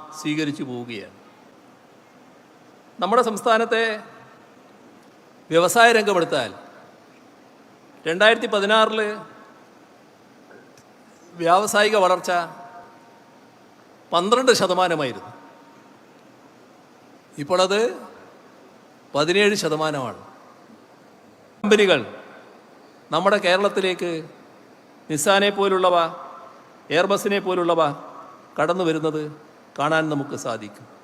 സ്വീകരിച്ചു പോവുകയാണ്. നമ്മുടെ സംസ്ഥാനത്തെ വ്യവസായ രംഗമെടുത്താൽ രണ്ടായിരത്തി പതിനാറിൽ വ്യാവസായിക വളർച്ച പന്ത്രണ്ട് ശതമാനമായിരുന്നു. ഇപ്പോഴത് പതിനേഴ് ശതമാനമാണ്. കമ്പനികൾ നമ്മുടെ കേരളത്തിലേക്ക് നിസ്സാനെ പോലുള്ളവ എയർബസിനെ പോലുള്ളവ കടന്നു വരുന്നത് കാണാൻ നമുക്ക് സാധിക്കും.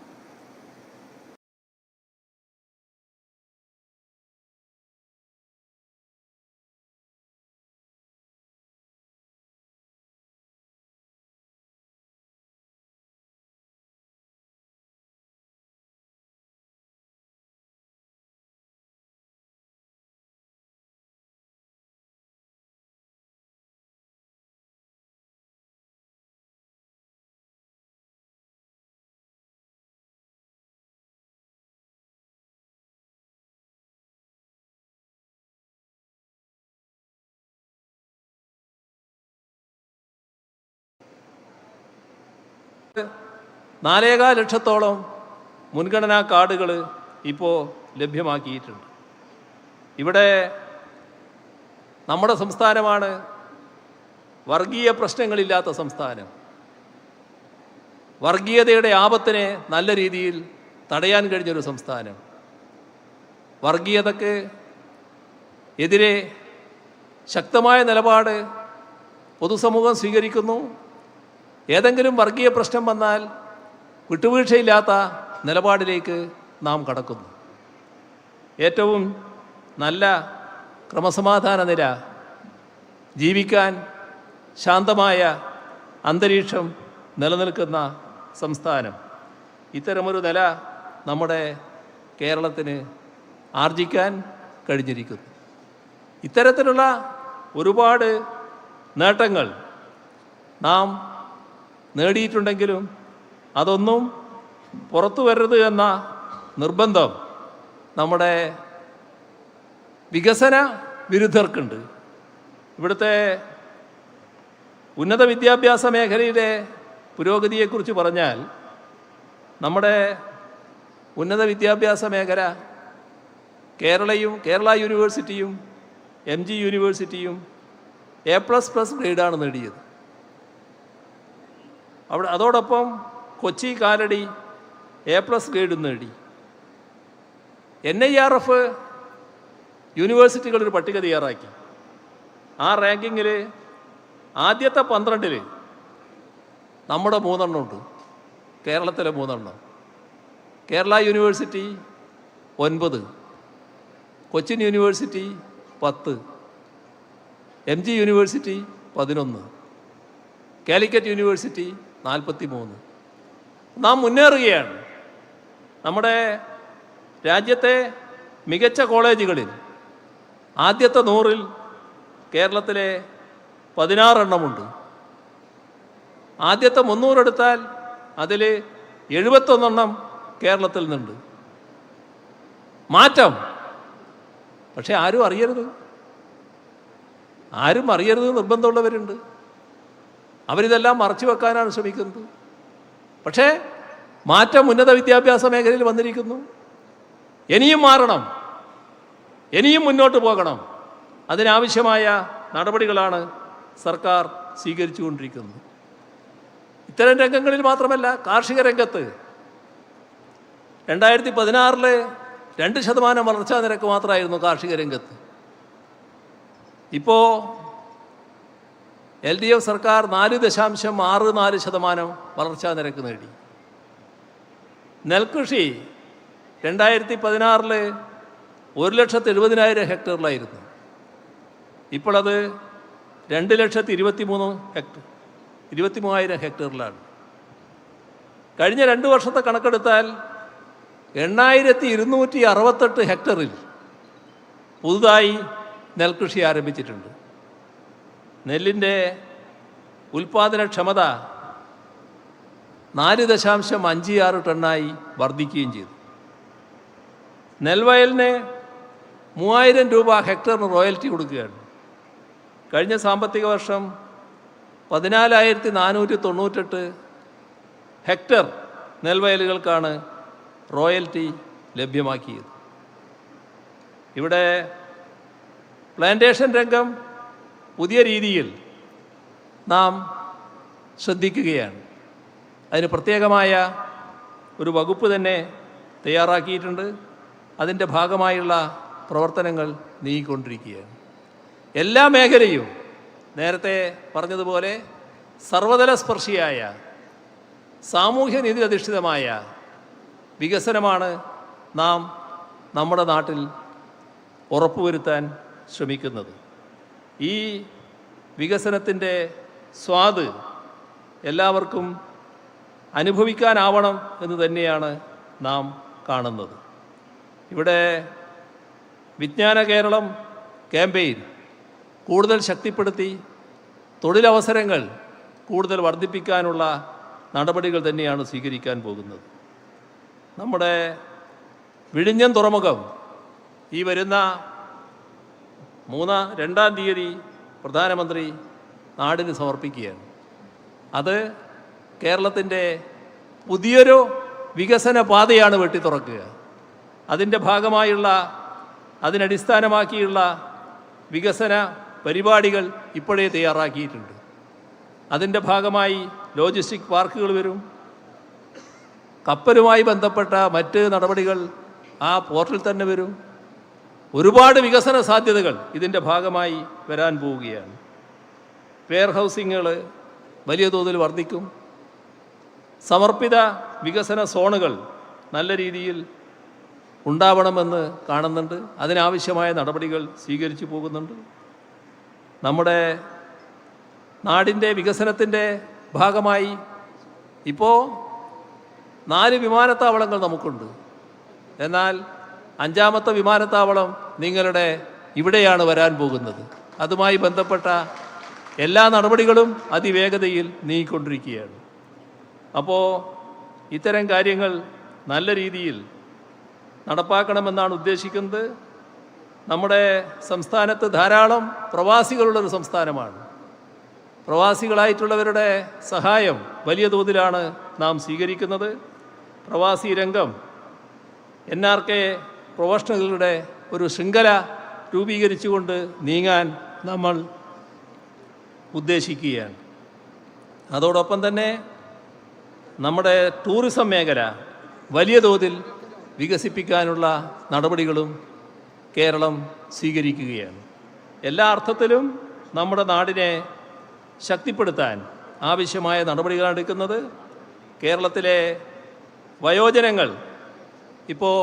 നാലേകാൽ ലക്ഷത്തോളം മുൻഗണനാ കാർഡുകൾ ഇപ്പോൾ ലഭ്യമാക്കിയിട്ടുണ്ട്. ഇവിടെ നമ്മുടെ സംസ്ഥാനമാണ് വർഗീയ പ്രശ്നങ്ങളില്ലാത്ത സംസ്ഥാനം. വർഗീയതയുടെ ആപത്തിനെ നല്ല രീതിയിൽ തടയാൻ കഴിഞ്ഞൊരു സംസ്ഥാനം. വർഗീയതക്ക് എതിരെ ശക്തമായ നിലപാട് പൊതുസമൂഹം സ്വീകരിക്കുന്നു. ഏതെങ്കിലും വർഗീയ പ്രശ്നം വന്നാൽ വിട്ടുവീഴ്ചയില്ലാത്ത നിലപാടിലേക്ക് നാം കടക്കുന്നു. ഏറ്റവും നല്ല ക്രമസമാധാന നില ജീവിക്കാൻ ശാന്തമായ അന്തരീക്ഷം നിലനിൽക്കുന്ന സംസ്ഥാനം. ഇത്തരമൊരു നില നമ്മുടെ കേരളത്തിന് ആർജിക്കാൻ കഴിഞ്ഞിരിക്കുന്നു. ഇത്തരത്തിലുള്ള ഒരുപാട് നേട്ടങ്ങൾ നാം നേടിയിട്ടുണ്ടെങ്കിലും അതൊന്നും പുറത്തു വരരുത് എന്ന നിർബന്ധം നമ്മുടെ വികസന വിരുദ്ധർക്കുണ്ട്. ഇവിടുത്തെ ഉന്നത വിദ്യാഭ്യാസ മേഖലയിലെ പുരോഗതിയെക്കുറിച്ച് പറഞ്ഞാൽ നമ്മുടെ ഉന്നത വിദ്യാഭ്യാസ മേഖല കേരളയും കേരള യൂണിവേഴ്സിറ്റിയും എം ജി യൂണിവേഴ്സിറ്റിയും എ പ്ലസ് പ്ലസ് ഗ്രേഡാണ് നേടിയത്. അവിടെ അതോടൊപ്പം Kochi Kalady A plus grade നേടി. എൻ ഐ ആർ എഫ് യൂണിവേഴ്സിറ്റികളൊരു പട്ടിക തയ്യാറാക്കി. ആ റാങ്കിങ്ങിൽ ആദ്യത്തെ പന്ത്രണ്ടിൽ നമ്മുടെ മൂന്നെണ്ണം ഉണ്ട് കേരളത്തിലെ മൂന്നെണ്ണം. കേരള യൂണിവേഴ്സിറ്റി ഒൻപത്. കൊച്ചിൻ യൂണിവേഴ്സിറ്റി പത്ത്. എം ജി യൂണിവേഴ്സിറ്റി പതിനൊന്ന്. കാലിക്കറ്റ് യൂണിവേഴ്സിറ്റി നാൽപ്പത്തി മൂന്ന് നാം മുന്നേറുകയാണ്. നമ്മുടെ രാജ്യത്തെ മികച്ച കോളേജുകളിൽ ആദ്യത്തെ നൂറിൽ കേരളത്തിലെ പതിനാറെണ്ണമുണ്ട്. ആദ്യത്തെ മുന്നൂറെടുത്താൽ അതിൽ എഴുപത്തൊന്നെണ്ണം കേരളത്തിൽ നിന്നുണ്ട്. മാറ്റം. പക്ഷെ ആരും അറിയരുത്. ആരും അറിയരുത് നിർബന്ധമുള്ളവരുണ്ട്. അവരിതെല്ലാം മറച്ചു വെക്കാനാണ് ശ്രമിക്കുന്നത്. പക്ഷേ മാറ്റം ഉന്നത വിദ്യാഭ്യാസ മേഖലയിൽ വന്നിരിക്കുന്നു. ഇനിയും മാറണം. ഇനിയും മുന്നോട്ട് പോകണം. അതിനാവശ്യമായ നടപടികളാണ് സർക്കാർ സ്വീകരിച്ചുകൊണ്ടിരിക്കുന്നത്. ഇത്തരം രംഗങ്ങളിൽ മാത്രമല്ല കാർഷിക രംഗത്ത് രണ്ടായിരത്തി പതിനാറിൽ രണ്ട് ശതമാനം വളർച്ചാ നിരക്ക് മാത്രമായിരുന്നു കാർഷിക രംഗത്ത്. ഇപ്പോൾ എൽ ഡി എഫ് സർക്കാർ നാല് ദശാംശം ആറ് നാല് ശതമാനം വളർച്ചാ നിരക്ക് നേടി. നെൽകൃഷി രണ്ടായിരത്തി പതിനാറിൽ ഒരു ലക്ഷത്തി എഴുപതിനായിരം ഹെക്ടറിലായിരുന്നു. ഇപ്പോഴത് രണ്ട് ലക്ഷത്തി ഇരുപത്തി മൂന്ന് ഹെക്ടർ ഇരുപത്തി മൂവായിരം ഹെക്ടറിലാണ്. കഴിഞ്ഞ രണ്ട് വർഷത്തെ കണക്കെടുത്താൽ എണ്ണായിരത്തി ഇരുന്നൂറ്റി അറുപത്തെട്ട് ഹെക്ടറിൽ പുതുതായി നെൽകൃഷി ആരംഭിച്ചിട്ടുണ്ട്. നെല്ലിന്റെ ഉൽപാദനക്ഷമത നാല് ദശാംശം അഞ്ച് ആറ് ടണ്ണായി വർദ്ധിക്കുകയും ചെയ്തു. നെൽവയലിന് മൂവായിരം രൂപ ഹെക്ടറിന് റോയൽറ്റി കൊടുക്കുകയാണ്. കഴിഞ്ഞ സാമ്പത്തിക വർഷം പതിനാലായിരത്തി നാനൂറ്റി തൊണ്ണൂറ്റെട്ട് ഹെക്ടർ നെൽവയലുകൾക്കാണ് റോയൽറ്റി ലഭ്യമാക്കിയത്. ഇവിടെ പ്ലാന്റേഷൻ രംഗം പുതിയ രീതിയിൽ നാം ശ്രദ്ധിക്കുകയാണ്. അതിന് പ്രത്യേകമായ ഒരു വകുപ്പ് തന്നെ തയ്യാറാക്കിയിട്ടുണ്ട്. അതിന്റെ ഭാഗമായുള്ള പ്രവർത്തനങ്ങൾ നീങ്ങിക്കൊണ്ടിരിക്കുകയാണ്. എല്ലാ മേഖലയും നേരത്തെ പറഞ്ഞതുപോലെ സർവതല സ്പർശിയായ സാമൂഹ്യനീതി അധിഷ്ഠിതമായ വികസനമാണ് നാം നമ്മുടെ നാട്ടിൽ ഉറപ്പുവരുത്താൻ ശ്രമിക്കുന്നത്. ഈ വികസനത്തിന്റെ സ്വാദ് എല്ലാവർക്കും അനുഭവിക്കാനാവണം എന്ന് തന്നെയാണ് നാം കാണുന്നത്. ഇവിടെ വിജ്ഞാന കേരളം ക്യാമ്പയിൻ കൂടുതൽ ശക്തിപ്പെടുത്തി തൊഴിലവസരങ്ങൾ കൂടുതൽ വർദ്ധിപ്പിക്കാനുള്ള നടപടികൾ തന്നെയാണ് സ്വീകരിക്കാൻ പോകുന്നത്. നമ്മുടെ വിഴിഞ്ഞം തുറമുഖം ഈ വരുന്ന മൂന്നാം രണ്ടാം തീയതി പ്രധാനമന്ത്രി നാടിന് സമർപ്പിക്കുകയാണ്. അത് കേരളത്തിന്റെ പുതിയൊരു വികസന പാതയാണ് വെട്ടി തുറക്കുക അതിന്റെ ഭാഗമായുള്ള അതിനടിസ്ഥാനമാക്കിയുള്ള വികസന പരിപാടികൾ ഇപ്പോഴേ തയ്യാറാക്കിയിട്ടുണ്ട്. അതിന്റെ ഭാഗമായി ലോജിസ്റ്റിക് പാർക്കുകൾ വരും. കപ്പലുമായി ബന്ധപ്പെട്ട മറ്റ് നടപടികൾ ആ പോർട്ടിൽ തന്നെ വരും. ഒരുപാട് വികസന സാധ്യതകൾ ഇതിന്റെ ഭാഗമായി വരാൻ പോവുകയാണ്. വെയർ ഹൗസിങ്ങുകൾ വലിയ തോതിൽ വർദ്ധിക്കും. സമർപ്പിത വികസന സോണുകൾ നല്ല രീതിയിൽ ഉണ്ടാവണമെന്ന് കാണുന്നുണ്ട്. അതിനാവശ്യമായ നടപടികൾ സ്വീകരിച്ചു പോകുന്നുണ്ട്. നമ്മുടെ നാടിന്റെ വികസനത്തിന്റെ ഭാഗമായി ഇപ്പോൾ നാല് വിമാനത്താവളങ്ങൾ നമുക്കുണ്ട്. എന്നാൽ അഞ്ചാമത്തെ വിമാനത്താവളം നിങ്ങളുടെ ഇവിടെയാണ് വരാൻ പോകുന്നത്. അതുമായി ബന്ധപ്പെട്ട എല്ലാ നടപടികളും അതിവേഗതയിൽ നീങ്ങിക്കൊണ്ടിരിക്കുകയാണ്. അപ്പോൾ ഇത്തരം കാര്യങ്ങൾ നല്ല രീതിയിൽ നടപ്പാക്കണമെന്നാണ് ഉദ്ദേശിക്കുന്നത്. നമ്മുടെ സംസ്ഥാനത്ത് ധാരാളം പ്രവാസികളുള്ളൊരു സംസ്ഥാനമാണ്. പ്രവാസികളായിട്ടുള്ളവരുടെ സഹായം വലിയ തോതിലാണ് നാം സ്വീകരിക്കുന്നത്. പ്രവാസി രംഗം എൻ ആർ കെ പ്രൊഫഷണലുകളുടെ ഒരു ശൃംഖല രൂപീകരിച്ചുകൊണ്ട് നീങ്ങാൻ നമ്മൾ ഉദ്ദേശിക്കുകയാണ്. അതോടൊപ്പം തന്നെ നമ്മുടെ ടൂറിസം മേഖല വലിയ തോതിൽ വികസിപ്പിക്കാനുള്ള നടപടികളും കേരളം സ്വീകരിക്കുകയാണ്. എല്ലാ അർത്ഥത്തിലും നമ്മുടെ നാടിനെ ശക്തിപ്പെടുത്താൻ ആവശ്യമായ നടപടികളാണ് എടുക്കുന്നത്. കേരളത്തിലെ വയോജനങ്ങൾ ഇപ്പോൾ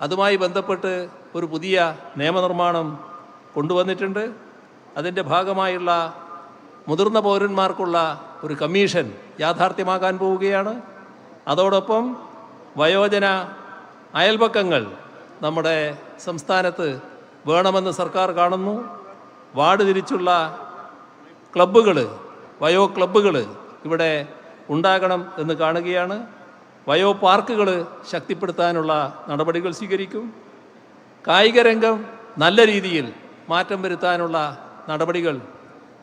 അതുമായി ബന്ധപ്പെട്ട് ഒരു പുതിയ നിയമനിർമ്മാണം കൊണ്ടുവന്നിട്ടുണ്ട്. അതിന്റെ ഭാഗമായുള്ള മുതിർന്ന പൗരന്മാർക്കുള്ള ഒരു കമ്മീഷൻ യാഥാർത്ഥ്യമാകാൻ പോവുകയാണ്. അതോടൊപ്പം വയോജന അയൽപക്കങ്ങൾ നമ്മുടെ സംസ്ഥാനത്ത് വേണമെന്ന് സർക്കാർ കാണുന്നു. വാർഡ് തിരിച്ചുള്ള ക്ലബ്ബുകൾ വയോ ക്ലബ്ബുകൾ ഇവിടെ ഉണ്ടാകണം എന്ന് കാണുകയാണ്. വയോ പാർക്കുകൾ ശക്തിപ്പെടുത്താനുള്ള നടപടികൾ സ്വീകരിക്കും. കായിക രംഗം നല്ല രീതിയിൽ മാറ്റം വരുത്താനുള്ള നടപടികൾ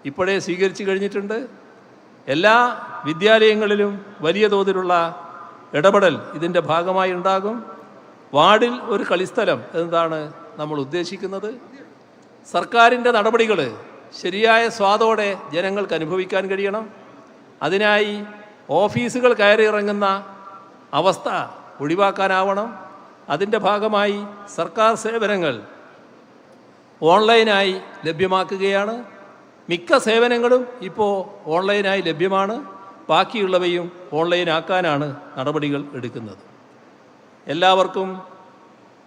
ഇപ്പോഴേ സ്വീകരിച്ചു കഴിഞ്ഞിട്ടുണ്ട്. എല്ലാ വിദ്യാലയങ്ങളിലും വലിയ തോതിലുള്ള ഇടപെടൽ ഇതിന്റെ ഭാഗമായി ഉണ്ടാകും. വാർഡിൽ ഒരു കളിസ്ഥലം എന്നതാണ് നമ്മൾ ഉദ്ദേശിക്കുന്നത്. സർക്കാരിന്റെ നടപടികൾ ശരിയായ സ്വാദോടെ ജനങ്ങൾക്ക് അനുഭവിക്കാൻ കഴിയണം. അതിനായി ഓഫീസുകൾ കയറി ഇറങ്ങുന്ന അവസ്ഥ ഒഴിവാക്കാനാവണം. അതിന്റെ ഭാഗമായി സർക്കാർ സേവനങ്ങൾ ഓൺലൈനായി ലഭ്യമാക്കുകയാണ്. മിക്ക സേവനങ്ങളും ഇപ്പോൾ ഓൺലൈനായി ലഭ്യമാണ്. ബാക്കിയുള്ളവയും ഓൺലൈനാക്കാനാണ് നടപടികൾ എടുക്കുന്നത്. എല്ലാവർക്കും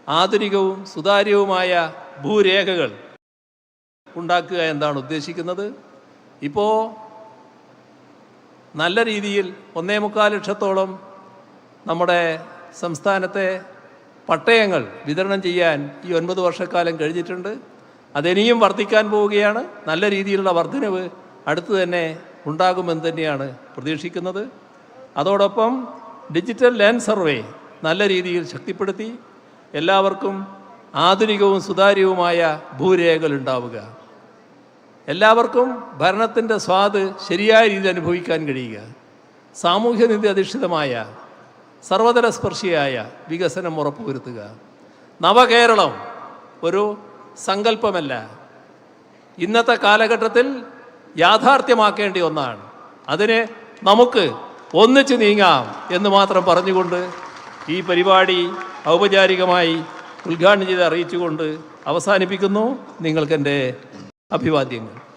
ആധുനികവും സുതാര്യവുമായ ഭൂരേഖകൾ ഉണ്ടാക്കുക എന്നാണ് ഉദ്ദേശിക്കുന്നത്. ഇപ്പോൾ നല്ല രീതിയിൽ ഒന്നേ മുക്കാൽ ലക്ഷത്തോളം നമ്മുടെ സംസ്ഥാനത്തെ പട്ടയങ്ങൾ വിതരണം ചെയ്യാൻ ഈ ഒൻപത് വർഷക്കാലം കഴിഞ്ഞിട്ടുണ്ട്. അതിനിയും വർദ്ധിക്കാൻ പോവുകയാണ്. നല്ല രീതിയിലുള്ള വർധനവ് അടുത്ത് തന്നെ ഉണ്ടാകുമെന്ന് തന്നെയാണ് പ്രതീക്ഷിക്കുന്നത്. അതോടൊപ്പം ഡിജിറ്റൽ ലാൻഡ് സർവേ നല്ല രീതിയിൽ ശക്തിപ്പെടുത്തി. എല്ലാവർക്കും ആധുനികവും സുതാര്യവുമായ ഭൂരേഖകൾ ഉണ്ടാവുക. എല്ലാവർക്കും ഭരണത്തിന്റെ സ്വാദ് ശരിയായ രീതിയിൽ അനുഭവിക്കാൻ കഴിയുക. സാമൂഹ്യനീതി അധിഷ്ഠിതമായ സർവതല സ്പർശിയായ വികസനം ഉറപ്പുവരുത്തുക. നവകേരളം ഒരു സങ്കല്പമല്ല. ഇന്നത്തെ കാലഘട്ടത്തിൽ യാഥാർത്ഥ്യമാക്കേണ്ട ഒന്നാണ്. അതിന് നമുക്ക് ഒന്നിച്ചു നീങ്ങാം എന്ന് മാത്രം പറഞ്ഞുകൊണ്ട് ഈ പരിപാടി ഔപചാരികമായി ഉദ്ഘാടനം ചെയ്ത് അറിയിച്ചുകൊണ്ട് അവസാനിപ്പിക്കുന്നു. നിങ്ങൾക്കെന്റെ അഭിവാദ്യങ്ങൾ.